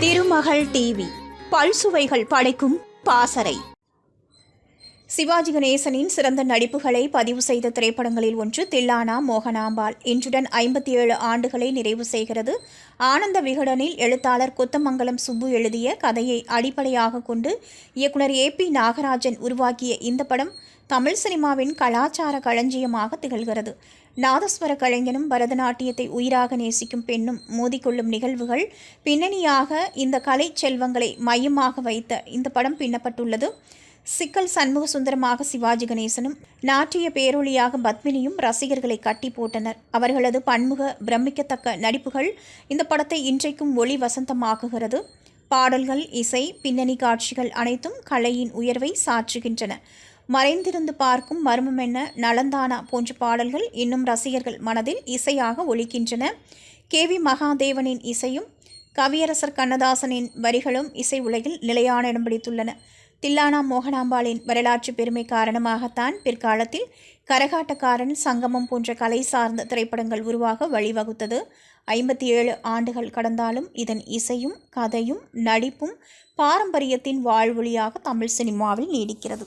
திருமகள் TV. பல்சுவைகள் படைக்கும் பாசறை. சிவாஜி கணேசனின் சிறந்த நடிப்புகளை பதிவு செய்த திரைப்படங்களில் ஒன்று தில்லானா மோகனாம்பாள். இன்றுடன் ஐம்பத்தி ஏழு ஆண்டுகளை நிறைவு செய்கிறது. ஆனந்த விகடனில் எழுத்தாளர் கொத்தமங்கலம் சுப்பு எழுதிய கதையை அடிப்படையாக கொண்டு இயக்குனர் ஏ பி நாகராஜன் உருவாக்கிய இந்த படம் தமிழ் சினிமாவின் கலாச்சார களஞ்சியமாக திகழ்கிறது. நாதஸ்வர கலைஞனும் பரதநாட்டியத்தை உயிராக நேசிக்கும் பெண்ணும் மோதிக்கொள்ளும் நிகழ்வுகள் பின்னணியாக இந்த கலை செல்வங்களை மையமாக வைத்த இந்த படம் பின்னப்பட்டுள்ளது. சிக்கல் சண்முக சுந்தரமாக சிவாஜி கணேசனும் நாட்டிய பேரொழியாக பத்மினியும் ரசிகர்களை கட்டி போட்டனர். அவர்களது பன்முக பிரமிக்கத்தக்க நடிப்புகள் இந்த படத்தை இன்றைக்கும் ஒளி வசந்தமாக்குகிறது. பாடல்கள் இசை பின்னணி காட்சிகள் அனைத்தும் கலையின் உயர்வை சாற்றுகின்றன. மறைந்திருந்து பார்க்கும் மர்மம் என்ன? நலந்தானா போன்ற பாடல்கள் இன்னும் ரசிகர்கள் மனதில் இசையாக ஒலிக்கின்றன. கே. வி. மகாதேவனின் இசையும் கவியரசர் கண்ணதாசனின் வரிகளும் இசை உலகில் நிலையான இடம் பிடித்துள்ளன. தில்லானா மோகனாம்பாளின் வரலாற்று பெருமை காரணமாகத்தான் பிற்காலத்தில் கரகாட்டக்காரன் சங்கமம் போன்ற கலை சார்ந்த திரைப்படங்கள் உருவாக வழிவகுத்தது. ஐம்பத்தி ஏழு ஆண்டுகள் கடந்தாலும் இதன் இசையும் கதையும் நடிப்பும் பாரம்பரியத்தின் வாழ்வொழியாக தமிழ் சினிமாவில் நீடிக்கிறது.